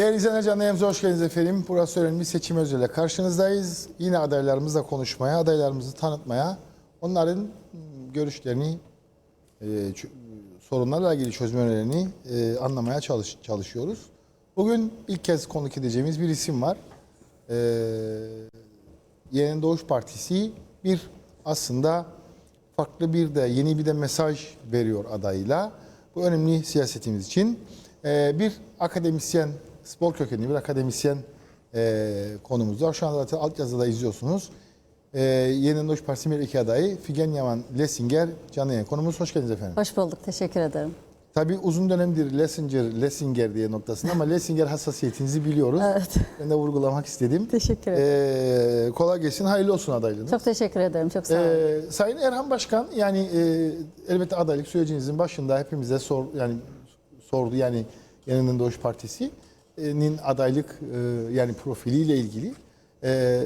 Değerli izleyenler canlı hoş geldiniz efendim. Burası önemli seçim özeliyle karşınızdayız. Yine adaylarımızla konuşmaya, adaylarımızı tanıtmaya, onların görüşlerini, e, sorunlarla ilgili çözüm önerilerini e, anlamaya çalış- çalışıyoruz. Bugün ilk kez konuk edeceğimiz bir isim var. E, Yeni Doğuş Partisi bir aslında farklı bir de yeni bir de mesaj veriyor adayıyla. Bu önemli siyasetimiz için. Ee, bir akademisyen, spor kökenli bir akademisyen e, konumuz var. Şu anda zaten altyazıda izliyorsunuz. Ee, Yeni Doğuş Partisi Milletvekili adayı Figen Yaman Lessinger canlı yayın konumuz. Hoş geldiniz efendim. Hoş bulduk, teşekkür ederim. Tabii uzun dönemdir Lessinger, Lessinger diye noktasında ama Lessinger hassasiyetinizi biliyoruz. Evet, Ben de vurgulamak istedim. teşekkür ederim. Ee, kolay gelsin, hayırlı olsun adaylığınız. Çok teşekkür ederim, çok sağ olun. Ee, Sayın Erhan Başkan yani e, elbette adaylık sürecinizin başında hepimize sor yani sordu yani Yeniden Doğuş Partisi'nin adaylık e, yani profiliyle ilgili E,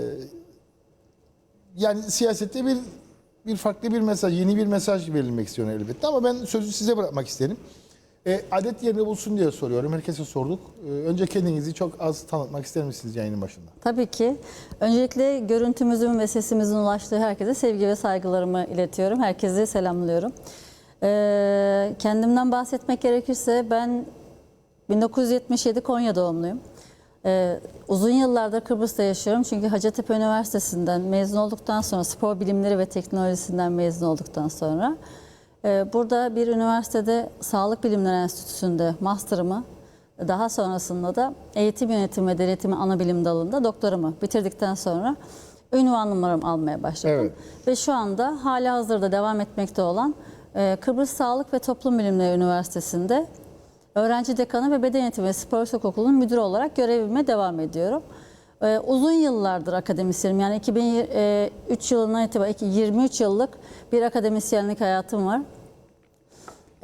yani siyasette bir bir farklı bir mesaj, yeni bir mesaj verilmek istiyor elbette ama ben sözü size bırakmak isterim. E, adet yerini bulsun diye soruyorum. Herkese sorduk. Önce kendinizi çok az tanıtmak ister misiniz yayının başında? Tabii ki. Öncelikle görüntümüzün ve sesimizin ulaştığı herkese sevgi ve saygılarımı iletiyorum. Herkese selamlıyorum. Kendimden bahsetmek gerekirse ben 1977 Konya doğumluyum. Ee, uzun yıllardır Kıbrıs'ta yaşıyorum çünkü Hacettepe Üniversitesi'nden mezun olduktan sonra spor bilimleri ve teknolojisinden mezun olduktan sonra e, burada bir üniversitede Sağlık Bilimleri Enstitüsü'nde master'ımı daha sonrasında da eğitim yönetimi ve denetimi ana bilim dalında doktoramı bitirdikten sonra ünvanlarımı almaya başladım. Evet. Ve şu anda hala hazırda devam etmekte olan e, Kıbrıs Sağlık ve Toplum Bilimleri Üniversitesi'nde öğrenci dekanı ve beden eğitimi ve spor okulunun müdürü olarak görevime devam ediyorum. E, uzun yıllardır akademisyenim. Yani 2003 yılından itibaren 23 yıllık bir akademisyenlik hayatım var.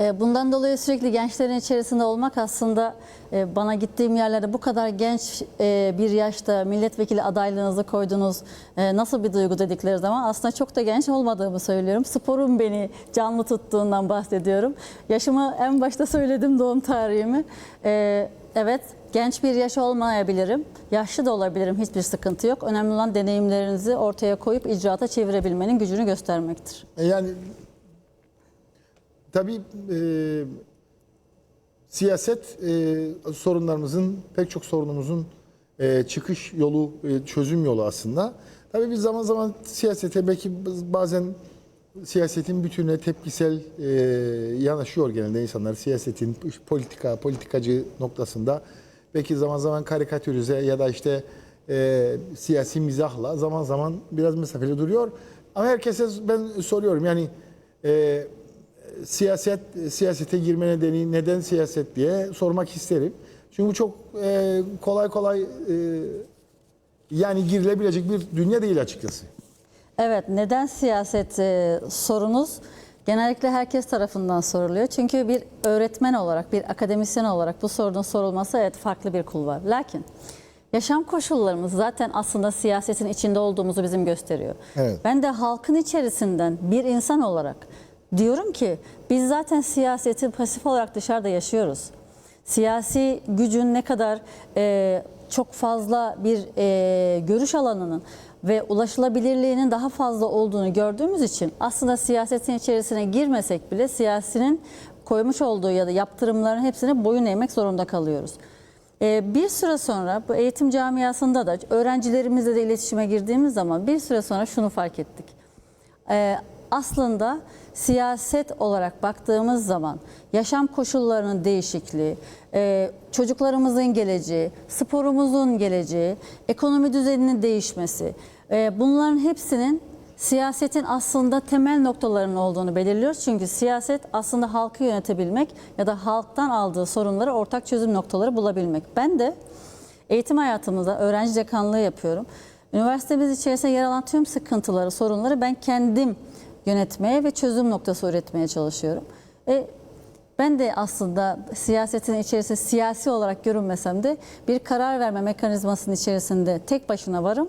E, Bundan dolayı sürekli gençlerin içerisinde olmak aslında e, bana gittiğim yerlerde bu kadar genç e, bir yaşta milletvekili adaylığınızı koydunuz e, nasıl bir duygu dedikleri zaman aslında çok da genç olmadığımı söylüyorum. Sporun beni canlı tuttuğundan bahsediyorum. Yaşımı en başta söyledim doğum tarihimi. Evet genç bir yaş olmayabilirim, yaşlı da olabilirim hiçbir sıkıntı yok. Önemli olan deneyimlerinizi ortaya koyup icraata çevirebilmenin gücünü göstermektir. Yani tabii e, siyaset e, sorunlarımızın pek çok sorunumuzun e, çıkış yolu, e, çözüm yolu aslında. Tabii biz zaman zaman siyasete belki bazen siyasetin bütününe tepkisel e, yanaşıyor genelde insanlar. Siyasetin politika, politikacı noktasında belki zaman zaman karikatürize ya da işte e, siyasi mizahla zaman zaman biraz mesafeli duruyor. Ama herkese ben soruyorum yani e, siyaset siyasete girme nedeni neden siyaset diye sormak isterim. Çünkü bu çok e, kolay kolay e, yani girilebilecek bir dünya değil açıkçası. Evet, neden siyaset e, sorunuz genellikle herkes tarafından soruluyor. Çünkü bir öğretmen olarak, bir akademisyen olarak bu sorunun sorulması evet farklı bir kul var. Lakin yaşam koşullarımız zaten aslında siyasetin içinde olduğumuzu bizim gösteriyor. Evet. Ben de halkın içerisinden bir insan olarak diyorum ki biz zaten siyaseti pasif olarak dışarıda yaşıyoruz. Siyasi gücün ne kadar e, çok fazla bir e, görüş alanının ve ulaşılabilirliğinin daha fazla olduğunu gördüğümüz için aslında siyasetin içerisine girmesek bile siyasinin koymuş olduğu ya da yaptırımların hepsine boyun eğmek zorunda kalıyoruz. Ee, Bir süre sonra bu eğitim camiasında da öğrencilerimizle de iletişime girdiğimiz zaman bir süre sonra şunu fark ettik. Aslında siyaset olarak baktığımız zaman yaşam koşullarının değişikliği, e, çocuklarımızın geleceği, sporumuzun geleceği, ekonomi düzeninin değişmesi, e, bunların hepsinin siyasetin aslında temel noktalarının olduğunu belirliyoruz. Çünkü siyaset aslında halkı yönetebilmek ya da halktan aldığı sorunları ortak çözüm noktaları bulabilmek. Ben de eğitim hayatımızda öğrenci dekanlığı yapıyorum. Üniversitemiz içerisinde yer alan tüm sıkıntıları, sorunları ben kendim yönetmeye ve çözüm noktası üretmeye çalışıyorum. E, ben de aslında siyasetin içerisinde siyasi olarak görünmesem de bir karar verme mekanizmasının içerisinde tek başına varım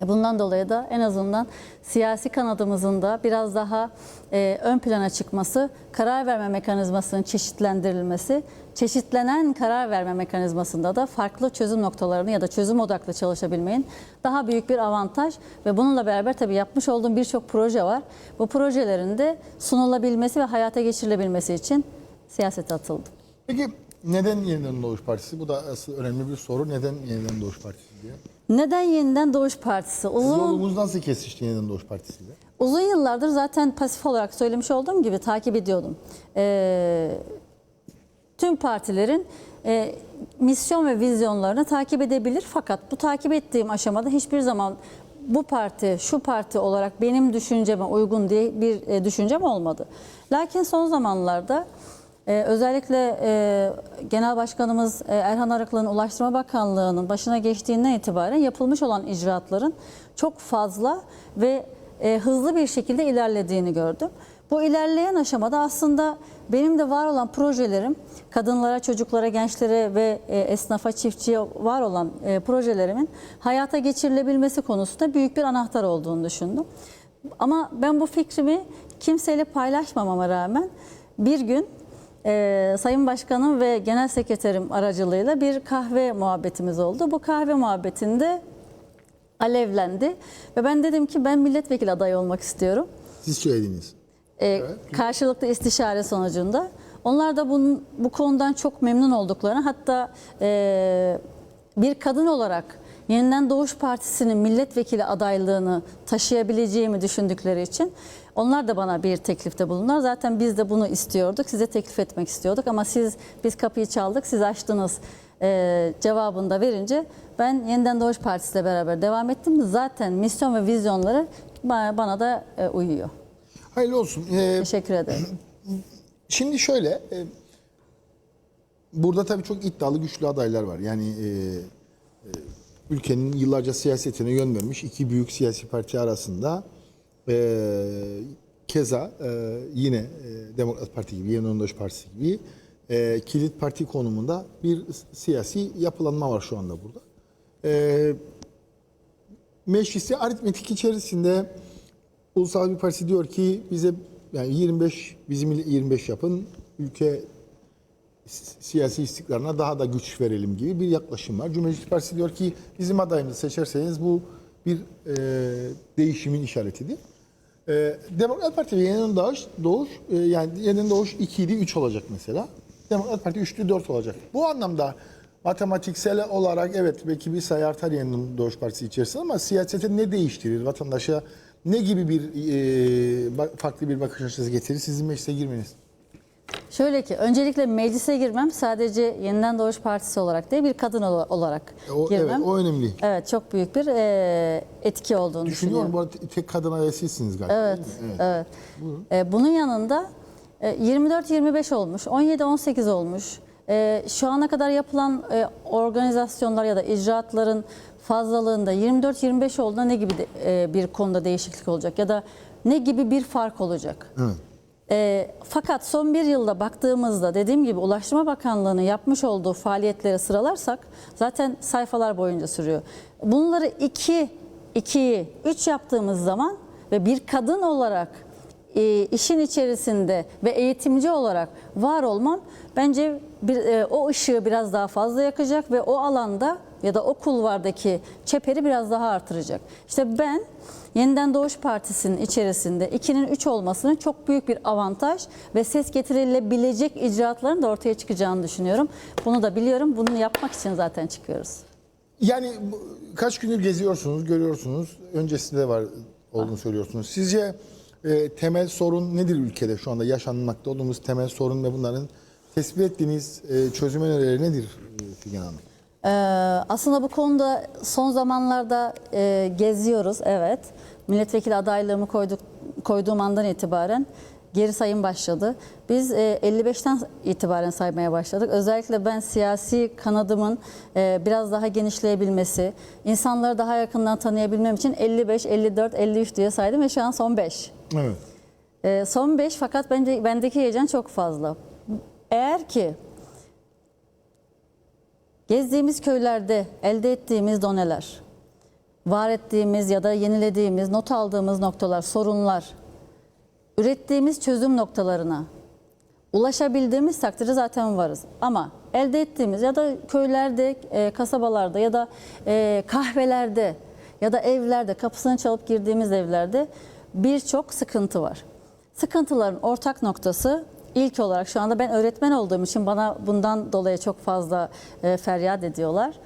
Bundan dolayı da en azından siyasi kanadımızın da biraz daha e, ön plana çıkması, karar verme mekanizmasının çeşitlendirilmesi, çeşitlenen karar verme mekanizmasında da farklı çözüm noktalarını ya da çözüm odaklı çalışabilmeyin daha büyük bir avantaj ve bununla beraber tabii yapmış olduğum birçok proje var. Bu projelerin de sunulabilmesi ve hayata geçirilebilmesi için siyasete atıldım. Peki neden Yeniden Doğuş Partisi? Bu da asıl önemli bir soru. Neden Yeniden Doğuş Partisi diye. Neden Yeniden Doğuş Partisi? Sizin Uzun yolumuz nasıl kesişti Yeniden Doğuş Partisi ile? Uzun yıllardır zaten pasif olarak söylemiş olduğum gibi takip ediyordum. Ee, tüm partilerin e, misyon ve vizyonlarını takip edebilir fakat bu takip ettiğim aşamada hiçbir zaman bu parti, şu parti olarak benim düşünceme uygun diye bir e, düşüncem olmadı. Lakin son zamanlarda e, özellikle e, Genel Başkanımız e, Erhan Arıklı'nın Ulaştırma Bakanlığı'nın başına geçtiğinden itibaren yapılmış olan icraatların çok fazla ve e, hızlı bir şekilde ilerlediğini gördüm. Bu ilerleyen aşamada aslında benim de var olan projelerim, kadınlara, çocuklara, gençlere ve e, esnafa, çiftçiye var olan e, projelerimin hayata geçirilebilmesi konusunda büyük bir anahtar olduğunu düşündüm. Ama ben bu fikrimi kimseyle paylaşmamama rağmen bir gün e, Sayın Başkanım ve Genel Sekreterim aracılığıyla bir kahve muhabbetimiz oldu. Bu kahve muhabbetinde alevlendi ve ben dedim ki ben milletvekili adayı olmak istiyorum. Siz söylediniz. Ee, karşılıklı istişare sonucunda. Onlar da bunun, bu konudan çok memnun olduklarını hatta e, bir kadın olarak Yeniden Doğuş Partisi'nin milletvekili adaylığını taşıyabileceğimi düşündükleri için onlar da bana bir teklifte bulundular. Zaten biz de bunu istiyorduk. Size teklif etmek istiyorduk ama siz biz kapıyı çaldık, siz açtınız e, cevabını da verince ben Yeniden Doğuş Partisi ile beraber devam ettim. Zaten misyon ve vizyonları bana, bana da e, uyuyor. Hayırlı olsun. Ee, Teşekkür ederim. Şimdi şöyle, e, burada tabii çok iddialı güçlü adaylar var. Yani e, e, ülkenin yıllarca siyasetine yön vermiş iki büyük siyasi parti arasında e, keza e, yine e, Demokrat Parti gibi, Yeniden Doğuş Partisi gibi e, kilit parti konumunda bir siyasi yapılanma var şu anda burada. E, meclisi aritmetik içerisinde Ulusal bir parti diyor ki bize yani 25 bizim il 25 yapın ülke si- siyasi istikrarına daha da güç verelim gibi bir yaklaşım var. Cumhuriyet Partisi diyor ki bizim adayımızı seçerseniz bu bir e, değişimin işaretidir. E, Demokrat Parti ve Yeniden Doğuş, Doğuş e, yani Yeniden Doğuş 2 idi 3 olacak mesela. Demokrat Parti 3'lü 4 olacak. Bu anlamda matematiksel olarak evet belki bir sayı artar Yeniden Doğuş Partisi içerisinde ama siyasete ne değiştirir? Vatandaşa ne gibi bir e, farklı bir bakış açısı getirir sizin meclise girmeniz? Şöyle ki öncelikle meclise girmem sadece Yeniden Doğuş Partisi olarak değil bir kadın ol- olarak E, O, girmem. evet, o önemli. Evet çok büyük bir e, etki olduğunu Düşünüyorum düşünüyorum. bu arada tek kadın aday sizsiniz galiba. Evet, mi? evet. E, bunun yanında e, 24-25 olmuş, 17-18 olmuş. E, şu ana kadar yapılan e, organizasyonlar ya da icraatların fazlalığında 24-25 olduğunda ne gibi de, e, bir konuda değişiklik olacak ya da ne gibi bir fark olacak? Evet. E, fakat son bir yılda baktığımızda dediğim gibi Ulaştırma Bakanlığı'nın yapmış olduğu faaliyetleri sıralarsak zaten sayfalar boyunca sürüyor. Bunları iki, ikiyi, üç yaptığımız zaman ve bir kadın olarak e, işin içerisinde ve eğitimci olarak var olmam bence bir, e, o ışığı biraz daha fazla yakacak ve o alanda ya da o kulvardaki çeperi biraz daha artıracak. İşte ben Yeniden Doğuş Partisi'nin içerisinde 2'nin 3 olmasının çok büyük bir avantaj ve ses getirilebilecek icraatların da ortaya çıkacağını düşünüyorum. Bunu da biliyorum. Bunu yapmak için zaten çıkıyoruz. Yani kaç gündür geziyorsunuz, görüyorsunuz. Öncesinde var olduğunu söylüyorsunuz. Sizce e, temel sorun nedir ülkede şu anda yaşanmakta olduğumuz temel sorun ve bunların tespit ettiğiniz e, çözüm önerileri nedir Figen Hanım? Ee, aslında bu konuda son zamanlarda e, geziyoruz, evet. Milletvekili adaylığımı koyduk, koyduğum andan itibaren geri sayım başladı. Biz e, 55'ten itibaren saymaya başladık. Özellikle ben siyasi kanadımın e, biraz daha genişleyebilmesi, insanları daha yakından tanıyabilmem için 55, 54, 53 diye saydım ve şu an son 5. Evet. Son 5 fakat bence bendeki heyecan çok fazla. Eğer ki gezdiğimiz köylerde elde ettiğimiz doneler var ettiğimiz ya da yenilediğimiz, not aldığımız noktalar, sorunlar, ürettiğimiz çözüm noktalarına ulaşabildiğimiz takdirde zaten varız. Ama elde ettiğimiz ya da köylerde, e, kasabalarda ya da e, kahvelerde ya da evlerde, kapısını çalıp girdiğimiz evlerde birçok sıkıntı var. Sıkıntıların ortak noktası ilk olarak şu anda ben öğretmen olduğum için bana bundan dolayı çok fazla e, feryat ediyorlar.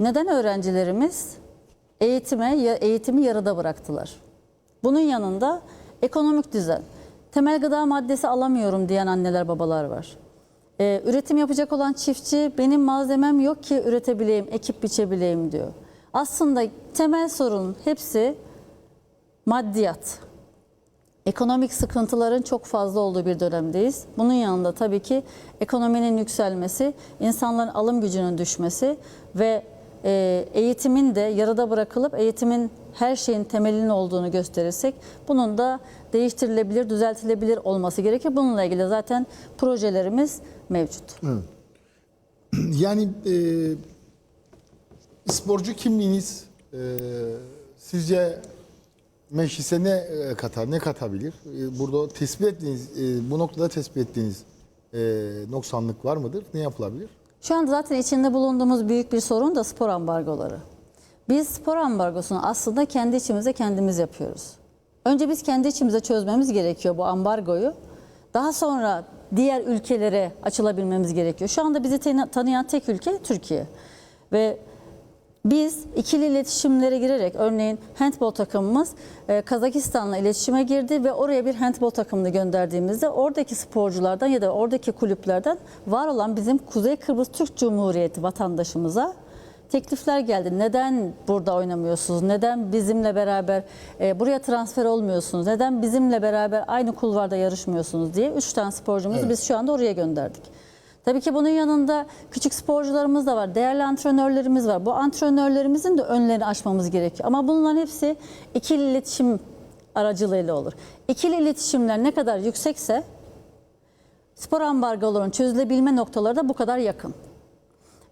Neden öğrencilerimiz eğitime eğitimi yarıda bıraktılar? Bunun yanında ekonomik düzen, temel gıda maddesi alamıyorum diyen anneler babalar var. Ee, üretim yapacak olan çiftçi benim malzemem yok ki üretebileyim, ekip biçebileyim diyor. Aslında temel sorun hepsi maddiyat. Ekonomik sıkıntıların çok fazla olduğu bir dönemdeyiz. Bunun yanında tabii ki ekonominin yükselmesi, insanların alım gücünün düşmesi ve e, eğitimin de yarıda bırakılıp eğitimin her şeyin temelinin olduğunu gösterirsek bunun da değiştirilebilir, düzeltilebilir olması gerekir. Bununla ilgili zaten projelerimiz mevcut. Yani e, sporcu kimliğiniz e, sizce meclise ne e, katar, ne katabilir? E, burada tespit ettiğiniz, e, bu noktada tespit ettiğiniz noksanlık var mıdır? Ne yapılabilir? Şu anda zaten içinde bulunduğumuz büyük bir sorun da spor ambargoları. Biz spor ambargosunu aslında kendi içimize kendimiz yapıyoruz. Önce biz kendi içimize çözmemiz gerekiyor bu ambargoyu. Daha sonra diğer ülkelere açılabilmemiz gerekiyor. Şu anda bizi tanıyan tek ülke Türkiye. Ve biz ikili iletişimlere girerek örneğin handbol takımımız e, Kazakistan'la iletişime girdi ve oraya bir handbol takımını gönderdiğimizde oradaki sporculardan ya da oradaki kulüplerden var olan bizim Kuzey Kıbrıs Türk Cumhuriyeti vatandaşımıza teklifler geldi. Neden burada oynamıyorsunuz? Neden bizimle beraber e, buraya transfer olmuyorsunuz? Neden bizimle beraber aynı kulvarda yarışmıyorsunuz diye 3 tane sporcumuzu Evet. biz şu anda oraya gönderdik. Tabii ki bunun yanında küçük sporcularımız da var, değerli antrenörlerimiz var. Bu antrenörlerimizin de önlerini açmamız gerekiyor. Ama bunların hepsi ikili iletişim aracılığıyla olur. İkili iletişimler ne kadar yüksekse spor ambargolarının çözülebilme noktaları da bu kadar yakın.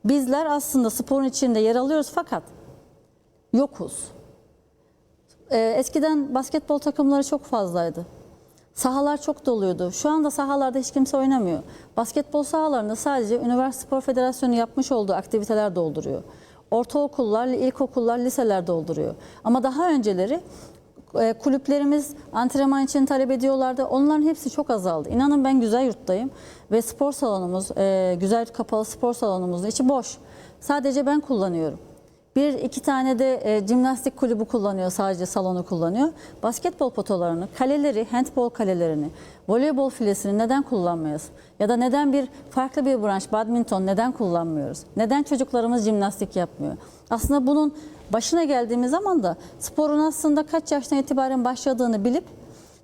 Bizler aslında sporun içinde yer alıyoruz fakat yokuz. Ee, eskiden basketbol takımları çok fazlaydı. Sahalar çok doluydu. Şu anda sahalarda hiç kimse oynamıyor. Basketbol sahalarında sadece Üniversite Spor Federasyonu yapmış olduğu aktiviteler dolduruyor. Ortaokullar, ilkokullar, liseler dolduruyor. Ama daha önceleri e, kulüplerimiz antrenman için talep ediyorlardı. Onların hepsi çok azaldı. İnanın ben güzel yurttayım ve spor salonumuz, e, güzel kapalı spor salonumuzun içi boş. Sadece ben kullanıyorum. Bir iki tane de e, jimnastik kulübü kullanıyor sadece salonu kullanıyor. Basketbol potalarını, kaleleri, handbol kalelerini, voleybol filesini neden kullanmıyoruz? Ya da neden bir farklı bir branş badminton neden kullanmıyoruz? Neden çocuklarımız jimnastik yapmıyor? Aslında bunun başına geldiğimiz zaman da sporun aslında kaç yaştan itibaren başladığını bilip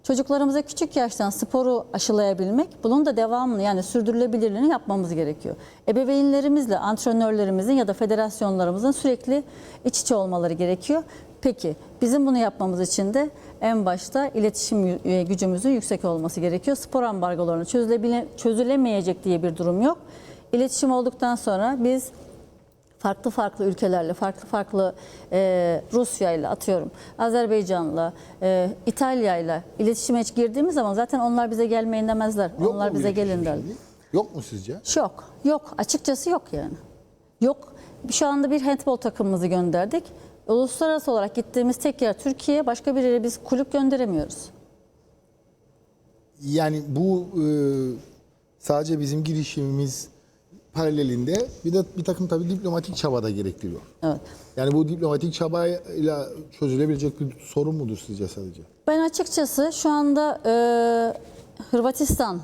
Çocuklarımıza küçük yaştan sporu aşılayabilmek, bunun da devamını yani sürdürülebilirliğini yapmamız gerekiyor. Ebeveynlerimizle, antrenörlerimizin ya da federasyonlarımızın sürekli iç içe olmaları gerekiyor. Peki bizim bunu yapmamız için de en başta iletişim e, gücümüzün yüksek olması gerekiyor. Spor ambargolarını çözülemeyecek diye bir durum yok. İletişim olduktan sonra biz farklı farklı ülkelerle, farklı farklı e, Rusya ile atıyorum, Azerbaycan'la, e, İtalya ile iletişime girdiğimiz zaman zaten onlar bize gelmeyin demezler. Yok onlar mu bize iletişim gelin şimdi? Yok mu sizce? Yok, yok. Açıkçası yok yani. Yok. Şu anda bir handbol takımımızı gönderdik. Uluslararası olarak gittiğimiz tek yer Türkiye. Başka bir yere biz kulüp gönderemiyoruz. Yani bu e, sadece bizim girişimimiz paralelinde bir de bir takım tabii diplomatik çaba da gerektiriyor. Evet. Yani bu diplomatik çabayla çözülebilecek bir sorun mudur sizce sadece? Ben açıkçası şu anda e, Hırvatistan,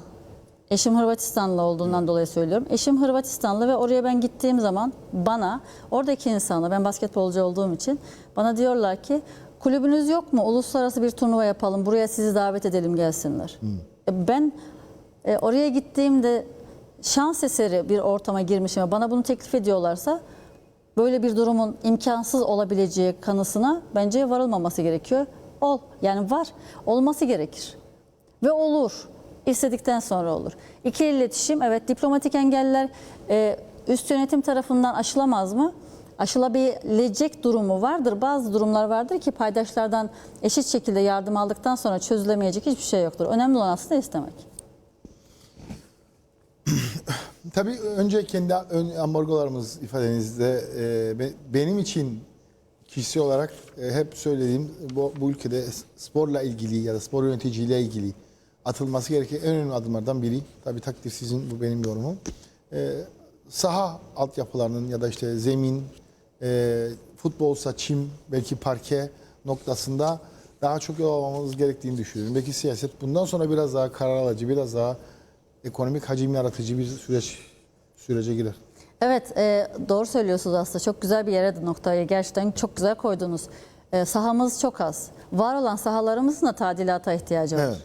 eşim Hırvatistanlı olduğundan dolayı söylüyorum. Eşim Hırvatistanlı ve oraya ben gittiğim zaman bana, oradaki insanlar, ben basketbolcu olduğum için bana diyorlar ki kulübünüz yok mu? Uluslararası bir turnuva yapalım, buraya sizi davet edelim gelsinler. E, Ben e, oraya gittiğimde şans eseri bir ortama girmişim bana bunu teklif ediyorlarsa böyle bir durumun imkansız olabileceği kanısına bence varılmaması gerekiyor. Ol yani var olması gerekir ve olur istedikten sonra olur. İkili iletişim evet diplomatik engeller e, üst yönetim tarafından aşılamaz mı? aşılabilecek durumu vardır. Bazı durumlar vardır ki paydaşlardan eşit şekilde yardım aldıktan sonra çözülemeyecek hiçbir şey yoktur. Önemli olan aslında istemek. Tabii önce kendi ambargolarımız ifadenizde e, be- benim için kişi olarak e, hep söylediğim bu, bu ülkede sporla ilgili ya da spor yöneticiliğiyle ilgili atılması gereken en önemli adımlardan biri. Tabii takdir sizin bu benim yorumum. E, saha altyapılarının ya da işte zemin, e, futbolsa çim, belki parke noktasında daha çok yol almamız gerektiğini düşünüyorum. Belki siyaset bundan sonra biraz daha karar alıcı, biraz daha ekonomik hacim yaratıcı bir süreç sürece girer. Evet e, doğru söylüyorsunuz aslında. Çok güzel bir yere de noktayı gerçekten çok güzel koydunuz. E, sahamız çok az. Var olan sahalarımızın da tadilata ihtiyacı var. Evet.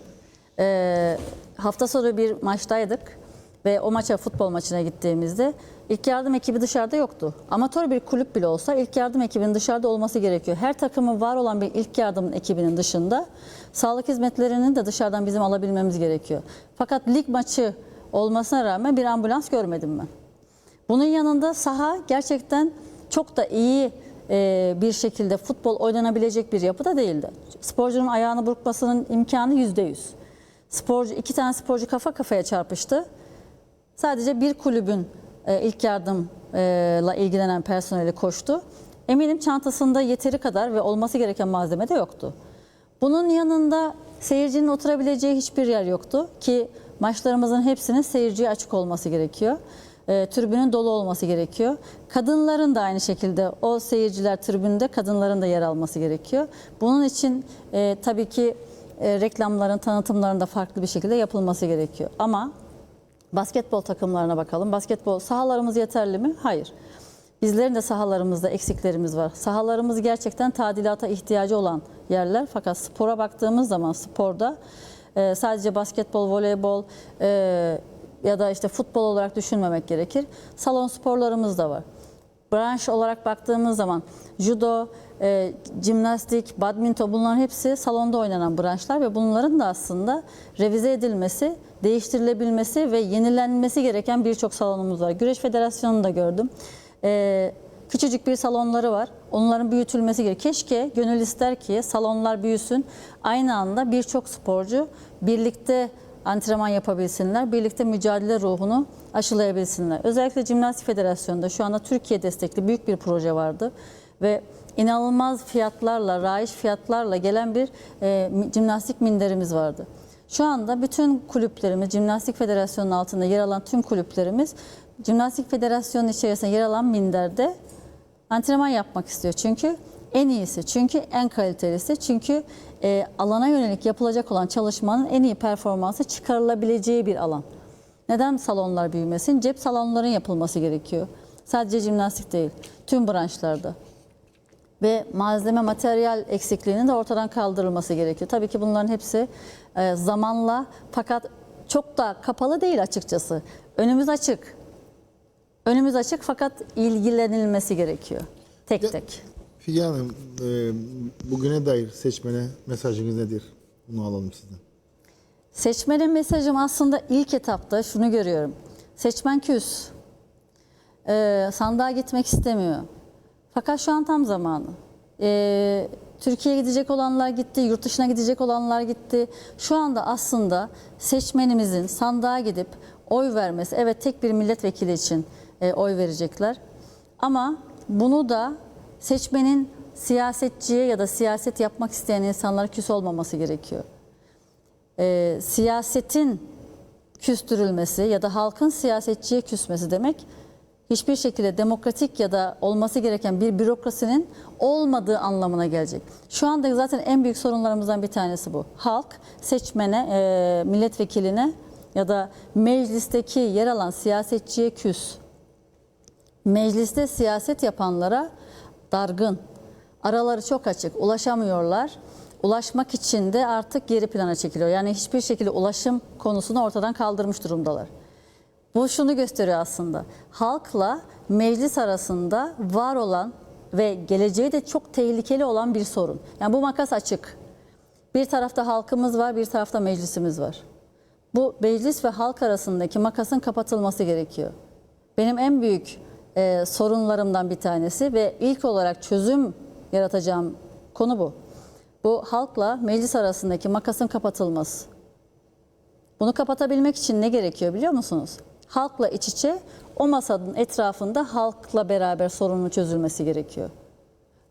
E, hafta sonu bir maçtaydık ve o maça futbol maçına gittiğimizde ilk yardım ekibi dışarıda yoktu. Amatör bir kulüp bile olsa ilk yardım ekibinin dışarıda olması gerekiyor. Her takımın var olan bir ilk yardım ekibinin dışında sağlık hizmetlerinin de dışarıdan bizim alabilmemiz gerekiyor. Fakat lig maçı olmasına rağmen bir ambulans görmedim ben. Bunun yanında saha gerçekten çok da iyi e, bir şekilde futbol oynanabilecek bir yapıda değildi. Sporcunun ayağını burkmasının imkanı yüzde yüz. Sporcu, iki tane sporcu kafa kafaya çarpıştı. Sadece bir kulübün e, ilk yardımla ilgilenen personeli koştu. Eminim çantasında yeteri kadar ve olması gereken malzeme de yoktu. Bunun yanında seyircinin oturabileceği hiçbir yer yoktu ki maçlarımızın hepsinin seyirciye açık olması gerekiyor. E, tribünün dolu olması gerekiyor. Kadınların da aynı şekilde o seyirciler tribünde kadınların da yer alması gerekiyor. Bunun için e, tabii ki e, reklamların, tanıtımların da farklı bir şekilde yapılması gerekiyor. Ama Basketbol takımlarına bakalım. Basketbol sahalarımız yeterli mi? Hayır. Bizlerin de sahalarımızda eksiklerimiz var. Sahalarımız gerçekten tadilata ihtiyacı olan yerler. Fakat spora baktığımız zaman sporda e, sadece basketbol, voleybol e, ya da işte futbol olarak düşünmemek gerekir. Salon sporlarımız da var. Branş olarak baktığımız zaman judo, e, jimnastik, badminton bunların hepsi salonda oynanan branşlar ve bunların da aslında revize edilmesi, değiştirilebilmesi ve yenilenmesi gereken birçok salonumuz var. Güreş Federasyonu'nu da gördüm. E, küçücük bir salonları var. Onların büyütülmesi gerekiyor. Keşke gönül ister ki salonlar büyüsün. Aynı anda birçok sporcu birlikte antrenman yapabilsinler, birlikte mücadele ruhunu aşılayabilsinler. Özellikle Jimnastik Federasyonu'nda şu anda Türkiye destekli büyük bir proje vardı ve inanılmaz fiyatlarla, raiş fiyatlarla gelen bir e, jimnastik minderimiz vardı. Şu anda bütün kulüplerimiz, Jimnastik Federasyonu'nun altında yer alan tüm kulüplerimiz, Jimnastik Federasyonu içerisinde yer alan minderde antrenman yapmak istiyor. Çünkü en iyisi, çünkü en kalitelisi, çünkü e, alana yönelik yapılacak olan çalışmanın en iyi performansı çıkarılabileceği bir alan. Neden salonlar büyümesin? Cep salonların yapılması gerekiyor. Sadece jimnastik değil, tüm branşlarda. Ve malzeme, materyal eksikliğinin de ortadan kaldırılması gerekiyor. Tabii ki bunların hepsi e, zamanla fakat çok da kapalı değil açıkçası. Önümüz açık. Önümüz açık fakat ilgilenilmesi gerekiyor. Tek Ya- tek. Figen Hanım, e, bugüne dair seçmene mesajınız nedir? Bunu alalım sizden. Seçmenin mesajım aslında ilk etapta şunu görüyorum. Seçmen küs. Ee, sandığa gitmek istemiyor. Fakat şu an tam zamanı. Ee, Türkiye'ye gidecek olanlar gitti, yurt dışına gidecek olanlar gitti. Şu anda aslında seçmenimizin sandığa gidip oy vermesi, evet tek bir milletvekili için e, oy verecekler. Ama bunu da seçmenin siyasetçiye ya da siyaset yapmak isteyen insanlara küs olmaması gerekiyor e, siyasetin küstürülmesi ya da halkın siyasetçiye küsmesi demek hiçbir şekilde demokratik ya da olması gereken bir bürokrasinin olmadığı anlamına gelecek. Şu anda zaten en büyük sorunlarımızdan bir tanesi bu. Halk seçmene, e, milletvekiline ya da meclisteki yer alan siyasetçiye küs. Mecliste siyaset yapanlara dargın. Araları çok açık, ulaşamıyorlar. Ulaşmak için de artık geri plana çekiliyor. Yani hiçbir şekilde ulaşım konusunu ortadan kaldırmış durumdalar. Bu şunu gösteriyor aslında. Halkla meclis arasında var olan ve geleceği de çok tehlikeli olan bir sorun. Yani bu makas açık. Bir tarafta halkımız var, bir tarafta meclisimiz var. Bu meclis ve halk arasındaki makasın kapatılması gerekiyor. Benim en büyük e, sorunlarımdan bir tanesi ve ilk olarak çözüm yaratacağım konu bu. Bu halkla meclis arasındaki makasın kapatılması. Bunu kapatabilmek için ne gerekiyor biliyor musunuz? Halkla iç içe o masanın etrafında halkla beraber sorunun çözülmesi gerekiyor.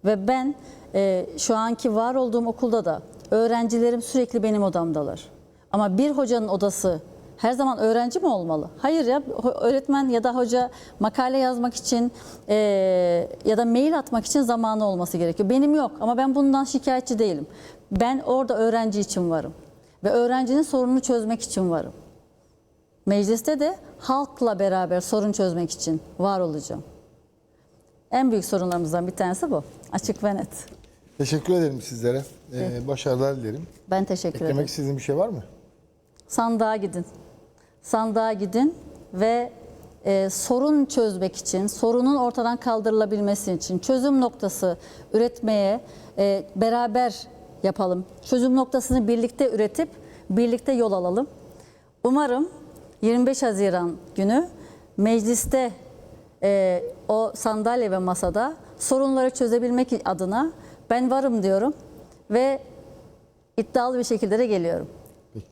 Ve ben e, şu anki var olduğum okulda da öğrencilerim sürekli benim odamdalar. Ama bir hocanın odası her zaman öğrenci mi olmalı? Hayır ya öğretmen ya da hoca makale yazmak için e, ya da mail atmak için zamanı olması gerekiyor. Benim yok ama ben bundan şikayetçi değilim. Ben orada öğrenci için varım ve öğrencinin sorununu çözmek için varım. Mecliste de halkla beraber sorun çözmek için var olacağım. En büyük sorunlarımızdan bir tanesi bu. Açık ve net. Teşekkür ederim sizlere. Ee, başarılar dilerim. Ben teşekkür ederim. Eklemek istediğiniz bir şey var mı? Sandığa gidin. Sandığa gidin ve e, sorun çözmek için, sorunun ortadan kaldırılabilmesi için çözüm noktası üretmeye e, beraber yapalım. Çözüm noktasını birlikte üretip birlikte yol alalım. Umarım 25 Haziran günü mecliste e, o sandalye ve masada sorunları çözebilmek adına ben varım diyorum ve iddialı bir şekilde de geliyorum. Peki.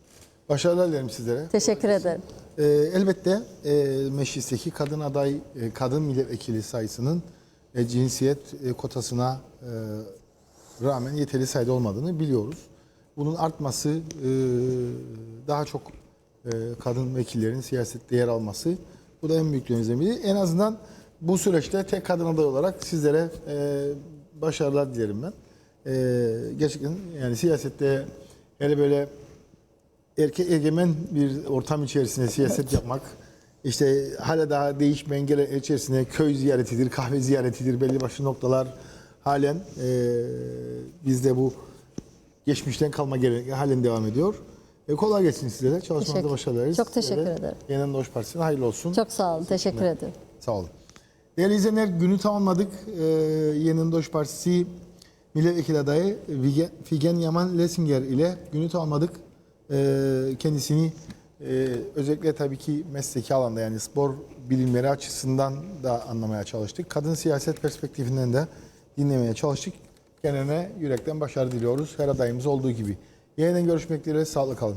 Başarılar dilerim sizlere. Teşekkür ederim. Ee, elbette e, meclisteki kadın aday, e, kadın milletvekili sayısının e, cinsiyet e, kotasına e, rağmen yeterli sayıda olmadığını biliyoruz. Bunun artması, e, daha çok e, kadın vekillerin siyasette yer alması, bu da en büyüklerinizden biri. En azından bu süreçte tek kadın aday olarak sizlere e, başarılar dilerim ben. E, gerçekten yani siyasette hele böyle erkek egemen bir ortam içerisinde siyaset yapmak, işte hala daha değişmeyen gelen içerisinde köy ziyaretidir, kahve ziyaretidir, belli başlı noktalar halen e, bizde bu geçmişten kalma gelenek halen devam ediyor. E, kolay gelsin size de. Çalışmanızda başarılar dileriz. Çok teşekkür Size de ederim. Yeniden Doğuş Partisi'ne hayırlı olsun. Çok sağ olun. Teşekkür ederim. Sağ olun. Değerli izleyenler günü tamamladık. Ee, Yeniden Doğuş Partisi milletvekili adayı Vige- Figen Yaman Lesinger ile günü tamamladık. Ee, kendisini e, özellikle tabii ki mesleki alanda yani spor bilimleri açısından da anlamaya çalıştık. Kadın siyaset perspektifinden de dinlemeye çalıştık. Kendine yürekten başarı diliyoruz. Her adayımız olduğu gibi. Yeniden görüşmek dileğiyle sağlıklı kalın.